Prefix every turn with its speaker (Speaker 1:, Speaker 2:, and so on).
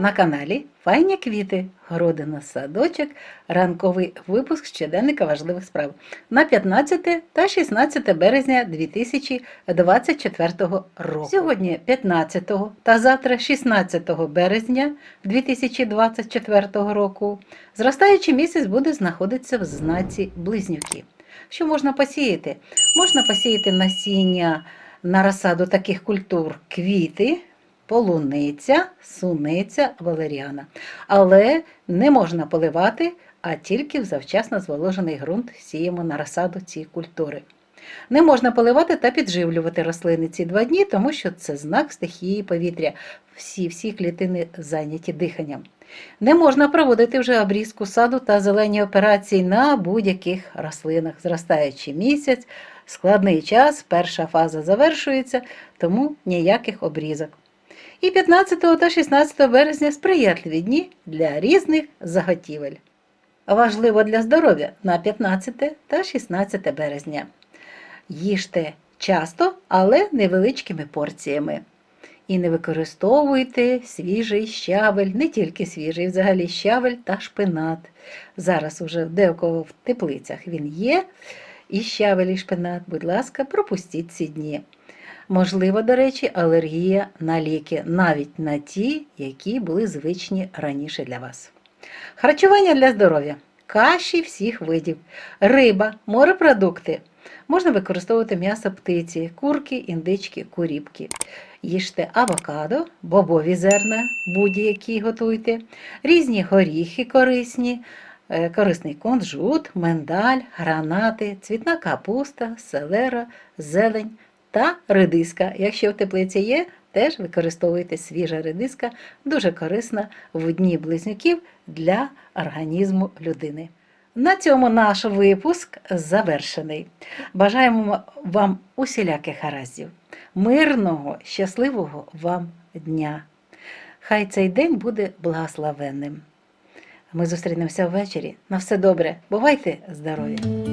Speaker 1: на каналі Файні квіти, городина, садочок, ранковий випуск щоденника важливих справ на 15 та 16 березня 2024 року. Сьогодні 15 та завтра 16 березня 2024 року зростаючий місяць буде знаходитися в знаці близнюки. Що можна посіяти? Можна посіяти насіння на розсаду таких культур квіти, полуниця, суниця, валеріана. Але не можна поливати, а тільки в завчасно зволожений ґрунт сіємо на розсаду ці культури. Не можна поливати та підживлювати рослини ці два дні, тому що це знак стихії повітря. Всі, всі клітини зайняті диханням. Не можна проводити вже обрізку саду та зелені операції на будь-яких рослинах. Зростаючий місяць, складний час, перша фаза завершується, тому ніяких обрізок. І 15 та 16 березня сприятливі дні для різних заготівель. Важливо для здоров'я на 15 та 16 березня. Їжте часто, але невеличкими порціями. І не використовуйте свіжий щавель, не тільки свіжий, взагалі щавель та шпинат. Зараз уже декого в теплицях він є. І щавель, і шпинат, будь ласка, пропустіть ці дні. Можливо, до речі, алергія на ліки, навіть на ті, які були звичні раніше для вас. Харчування для здоров'я. Каші всіх видів, риба, морепродукти. Можна використовувати м'ясо птиці, курки, індички, куріпки. Їжте авокадо, бобові зерна, будь-які готуйте, різні горіхи корисні, е, корисний кунжут, миндаль, гранати, цвітна капуста, селера, зелень та редиска. Якщо в теплиці є, теж використовуйте свіжа редиска, дуже корисна в дні близнюків для організму людини. На цьому наш випуск завершений. Бажаємо вам усіляких гараздів, мирного, щасливого вам дня. Хай цей день буде благословенним. Ми зустрінемося ввечері. На все добре. Бувайте здорові!